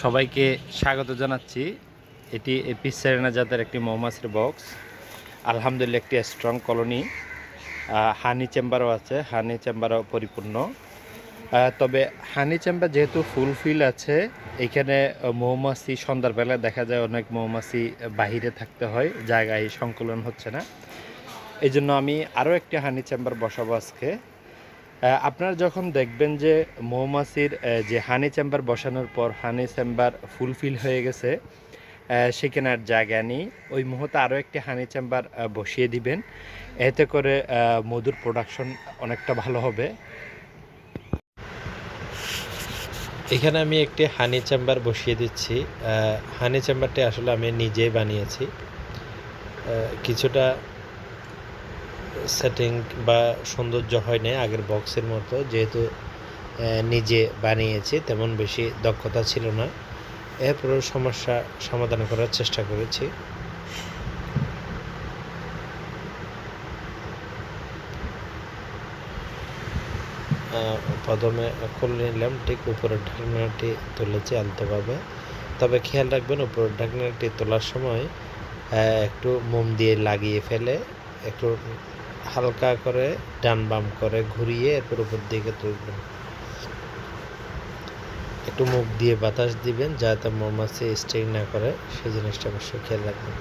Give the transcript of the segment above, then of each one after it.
সবাইকে স্বাগত জানাচ্ছি। এটি এপিস সেরেনা জাতের একটি মৌমাছির বক্স আলহামদুলিল্লাহ, একটি স্ট্রং কলোনি হানি চেম্বারও আছে, হানি চেম্বারও পরিপূর্ণ। তবে হানি চেম্বার যেহেতু ফুলফিল আছে, এখানে মৌমাছি সন্ধ্যাবেলা দেখা যায় অনেক মৌমাছি বাহিরে থাকতে হয়, জায়গায় সংকলন হচ্ছে না। এই জন্য আমি আরও একটি হানি চেম্বার বসাবো আজকে। আপনারা যখন দেখবেন যে মৌমাছির যে হানি চেম্বার বসানোর পর হানি চেম্বার ফুলফিল হয়ে গেছে সেখানে আর জায়গা নেই। ওই মুহূর্তে আরও একটি হানি চেম্বার বসিয়ে দিবেন। এতে করে মধুর প্রোডাকশন অনেকটা ভালো হবে। এখানে আমি একটি হানি চেম্বার বসিয়ে দিচ্ছি। হানি চেম্বারটি আসলে আমি নিজেই বানিয়েছি। কিছুটা সেটিং বা সৌন্দর্য হয়নি আগের বক্সের মতো, যেহেতু নিজে বানিয়েছি, তেমন বেশি দক্ষতা ছিল না। এরপরেও সমস্যা সমাধান করার চেষ্টা করেছি। প্রথমে খুলে নিলাম, ঠিক উপরের ঢাকনাটি তুলেছি আলতোভাবে। তবে খেয়াল রাখবেন, উপরের ঢাকনাটি তোলার সময় একটু মোম দিয়ে লাগিয়ে ফেলে, একটু হালকা করে ডান বাম করে ঘুরিয়ে এরপর উপর দিকে তুলবেন। একটু মুখ দিয়ে বাতাস দিবেন যাতে মৌমাছি স্টে না করে, সেই জিনিসটা অবশ্যই খেয়াল রাখবেন।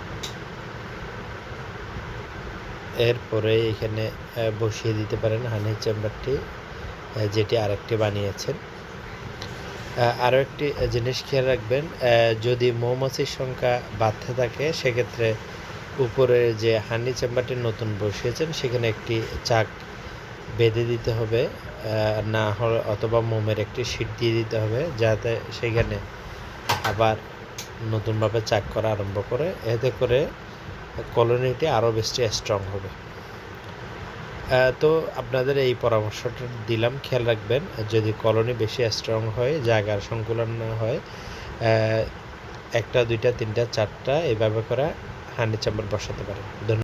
এরপরে এখানে বসিয়ে দিতে পারেন হানি চেম্বারটি যেটি আরেকটি বানিয়েছেন। আরও একটি জিনিস খেয়াল রাখবেন যদি মৌমাছির সংখ্যা বাড়তে থাকে, সেক্ষেত্রে উপরে যে হানি চেম্বারটি নতুন বসিয়েছেন, সেখানে একটি চাক বেঁধে দিতে হবে না হলে অথবা মোমের একটি শীট দিয়ে দিতে হবে, যাতে সেখানে আবার নতুনভাবে চাক করা আরম্ভ করে। এতে করে কলোনিটি আরও বেশি স্ট্রং হবে। তো আপনাদের এই পরামর্শটা দিলাম। খেয়াল রাখবেন, যদি কলোনি বেশি স্ট্রং হয়, জায়গার সংকুলন না হয় একটা, দুইটা, তিনটা, চারটা, এভাবে করে হানি চাম্বার বসাতে পারেন। ধন্যবাদ।